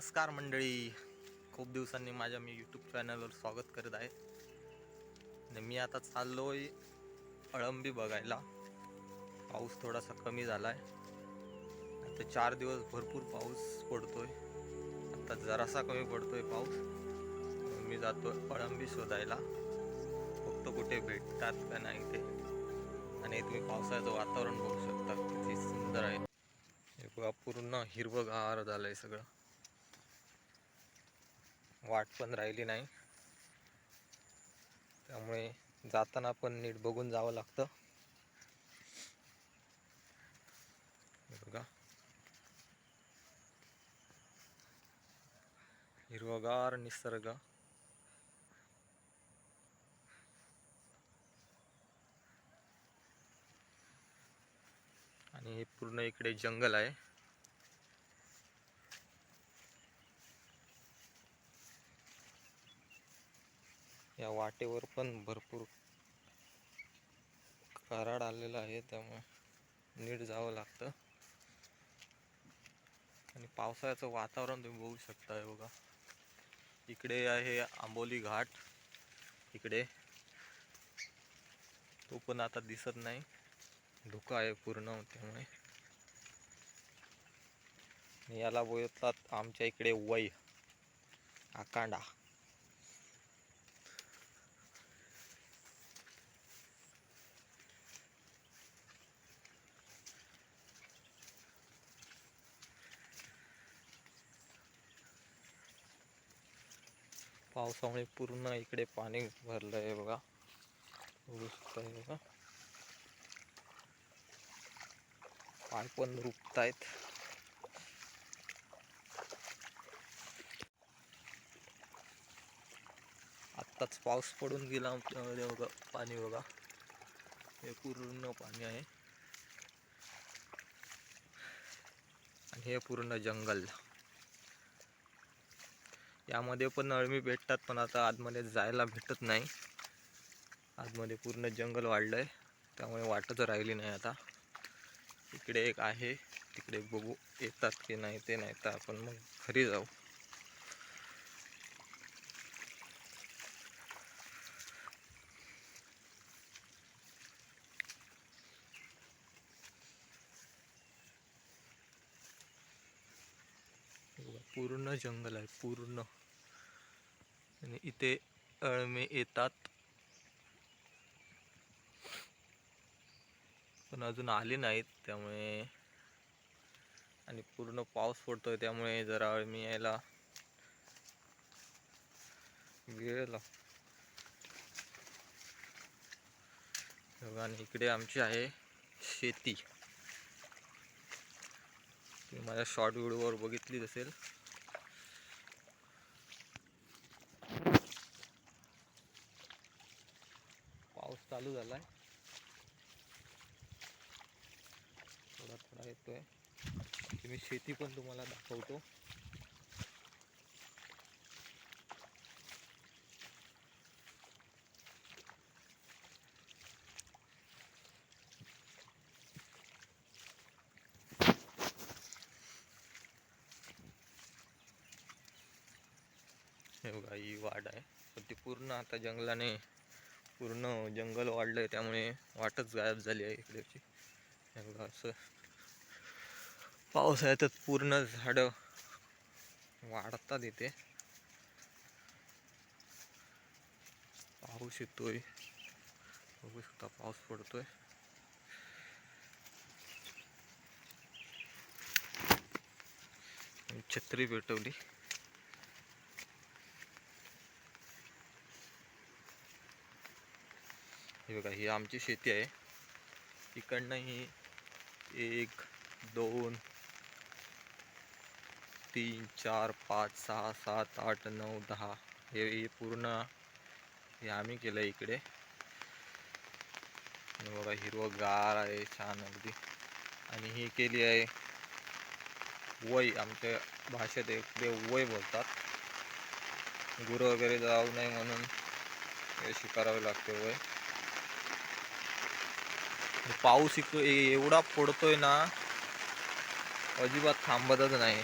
नमस्कार मंडळी. खूप दिवसांनी माझ्या मी यूट्यूब चॅनलवर स्वागत करत आहे. आणि मी आता चाललो आहे अळंबी बघायला. पाऊस थोडासा कमी झाला आहे आता चार दिवस भरपूर पाऊस पडतोय. आता जरासा कमी पडतोय पाऊस. मी जातो अळंबी शोधायला. फक्त कुठे भेटतात का नाही ते. आणि तुम्ही पावसाळ्याचं वातावरण बघू शकता. किती सुंदर आहे. हे बघा पूर्ण हिरवंगार आहे सगळं. वाट पण राहिली नाही. त्यामुळे जाताना पण नीट बघून जावं लागतं. बघा. हिरवगार निसर्ग. आणि हे पूर्ण इकडे जंगल आहे. या वाटेवर पण भरपूर कराड आलेला आहे त्यामुळे नीट जावं लागतं. आणि पावसाळ्याचं वातावरण तुम्ही बघू शकता हे बघा. इकडे आहे आंबोली घाट. इकडे तो पण आता दिसत नाही. धुका आहे पूर्ण त्यामुळे. याला बोलतात आमच्या इकडे वय आकांडा. पावसामुळे पूर्ण इकडे पाणी भरलं आहे बघा. बघू शकता हे बघा. पाय पण रुपतायत. आत्ताच पाऊस पडून गेला आमच्यामध्ये बघा पाणी बघा. हे पूर्ण पाणी आहे. आणि हे पूर्ण जंगल. यामध्ये पण अळमी भेटतात पण आता आतमध्ये जायला भेटत नाही. आतमध्ये पूर्ण जंगल वाढलं आहे त्यामुळे वाटच राहिली नाही आता. इकडे एक आहे तिकडे बघू येतात की नाही ते नाही तर आपण मग घरी जाऊ. पूर्ण जंगल आहे पूर्ण. आणि इथे अळमे येतात. पण अजून आले नाहीत त्यामुळे आणि पूर्ण पाऊस पडतोय त्यामुळे जरा अळमी यायला वेळ लागतो. आणि इकडे आमची आहे शेती. तुम्ही माझ्या शॉर्ट व्हिडिओवर बघितलीच असेल. चालू चालू आहे थोडा थोडा येतोय. मी शेती पण तुम्हाला दाखवतो. हे बघा ही वाढ आहे. पण ती पूर्ण आता जंगलाने पूर्ण जंगल वाढलंय त्यामुळे वाटच गायब झाली आहे इकडची. हे असं पावसाळ्यातच पूर्ण झाडं वाढतात इथे. पाऊस येतोय. बघू शकता पाऊस पडतोय. छत्री पेटवली. हे बघा ही आमची शेती आहे. इकडनं ही एक दोन तीन चार पाच सहा सात आठ नऊ दहा. हे पूर्ण हे आम्ही केलं इकडे. आणि बघा हिरवं आहे छान अगदी. आणि ही केली आहे वय. आमच्या भाषेत इकडे वय बोलतात. गुरं वगैरे जाऊ नये म्हणून हे शिकारावे लागते वय. पाऊस इक एवढा पडतोय ना अजिबात थांबतच नाही.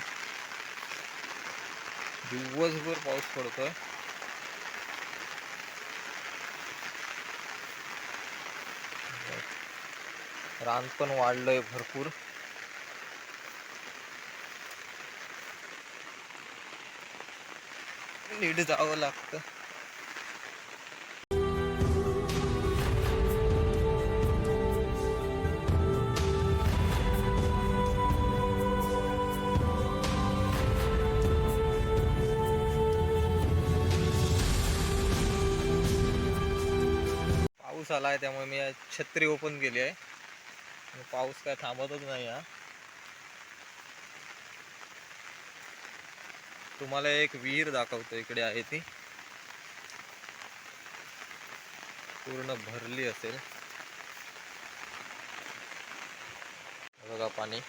दिवसभर पाऊस पडतोय. रान पण वाढलंय भरपूर. नीट जावं लागतं. पाऊस आलाय त्यामुळे मी छत्री ओपन केली आहे. पाऊस काय थांबतच नाही हा. तुम्हाला एक विहीर दाखवतो इकडे आहे ती. पूर्ण भरली असेल. बघा पाणी.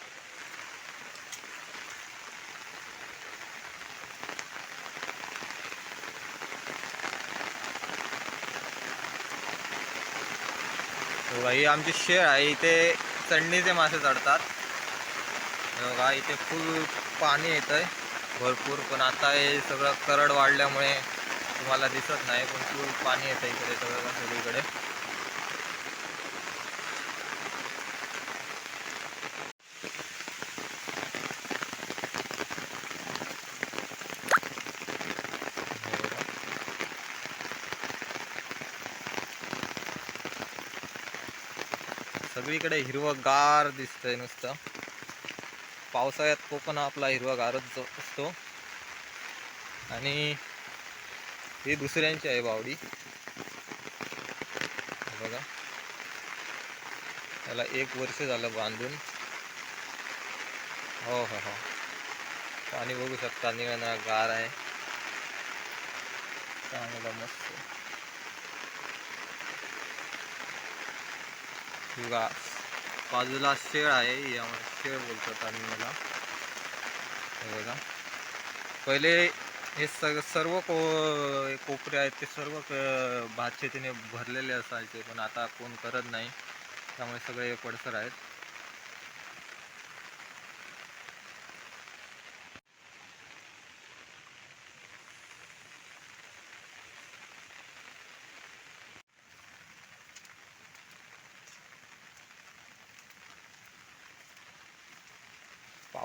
हो बघा, ही आमची शेळ आहे इथे चढणीचे मासे चढतात. बघा इथे फुल पाणी येत आहे भरपूर पण आता हे सगळं करड वाढल्यामुळे तुम्हाला दिसत नाही पण फुल पाणी येतं इकडे सगळं सगळीकडे. सगळीकडे हिरवगार दिसतंय नुसतं. पावसाळ्यात कोकण आपला हिरवागारच असतो. आणि ही दुसऱ्यांची आहे बावडी. बघा. त्याला एक वर्ष झालं बांधून. हो हो हो. पाणी बघू शकता निळणा गार आहे. चांगलं मस्त. बघा बाजूला शेळ आहे यामुळे शेळ बोलतात आम्ही मला हे बघा. पहिले हे सग सर्व को कोपरे आहेत ते सर्व क- भात शेतीने भरलेले असायचे पण आता कोण करत नाही. त्यामुळे सगळे पडसर आहेत.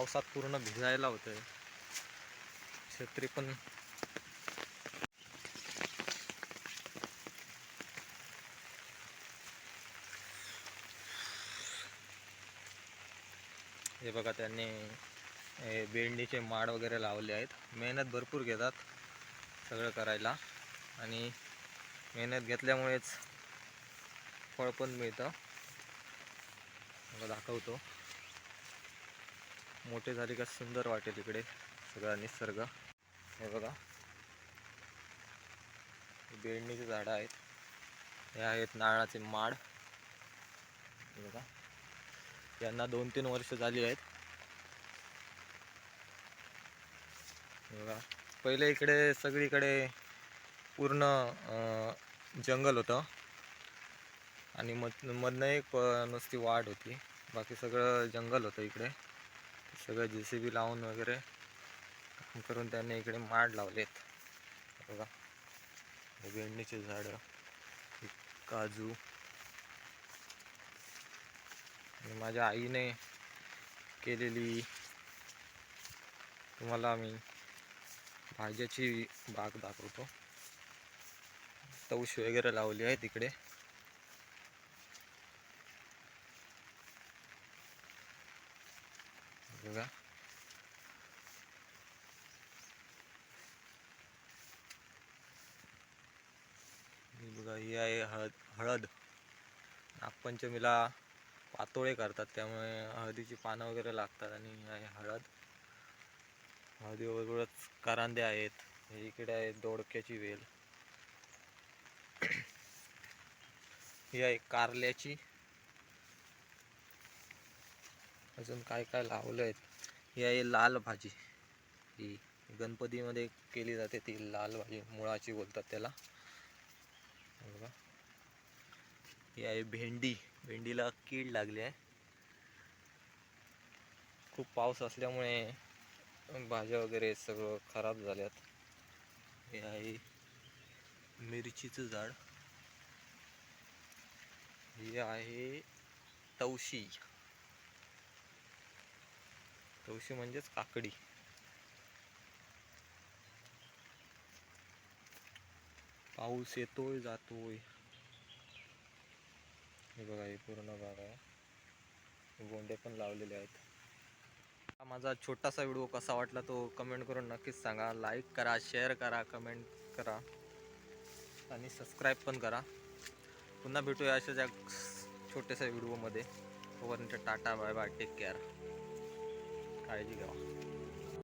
पावसात पूर्ण भिजायला होतंय. छत्री पण हे बघा त्यांनी बेंडीचे माड वगैरे लावले आहेत. मेहनत भरपूर घेतात सगळं करायला. आणि मेहनत घेतल्यामुळेच फळ पण मिळतं. दाखवतो. मोठे झाले का सुंदर वाटेल इकडे. सगळा निसर्ग. हे बघा. बेडणीचे झाडं आहेत. हे आहेत नारळाचे माड. हे बघा. यांना दोन तीन वर्ष झाली आहेत. हे बघा. पहिले इकडे सगळीकडे पूर्ण जंगल होतं. आणि मध मधनं एक नुसती वाढ होती. बाकी सगळं जंगल होतं इकडे. सगळं जे सी बी लावून वगैरे काम करून त्यांनी इकडे माड लावलेत. बघा. भेंडीचे झाडं काजू. आणि माझ्या आईने केलेली तुम्हाला मी भाज्याची बाग दाखवतो. तवशी वगैरे लावली आहे तिकडे बघा ही बघा ही आहे हळद हळद पंचमीला पातोळे करतात त्यामुळे हळदीची पानं वगैरे लागतात आणि ही आहे हळद. हळदीबरोबरच करांदे आहेत हे इकडे आहे दोडक्याची वेल. ही आहे कारल्याची. अजून काय काय लावलं आहेत? ही आहे लाल भाजी. ही गणपतीमध्ये केली जाते ती लाल भाजी मुळाची बोलतात त्याला. बघा. ही आहे भेंडी. भेंडीला कीड लागली आहे. खूप पाऊस असल्यामुळे भाज्या वगैरे सगळं खराब झाल्यात. हे आहे मिरचीचं झाड. हे आहे तवशी. तवशी म्हणजेच काकडी. पाऊस येतोय जातोय. हे बघा हे पूर्ण भाग आहे. गोंडे पण लावलेले आहेत. हा माझा छोटासा व्हिडिओ कसा वाटला तो कमेंट करून नक्कीच सांगा. लाईक करा शेअर करा कमेंट करा आणि सबस्क्राईब पण करा. पुन्हा भेटूया अशा ज्या छोट्याशा व्हिडिओमध्ये. तोपर्यंत tata bye bye take care काळजी घ्या.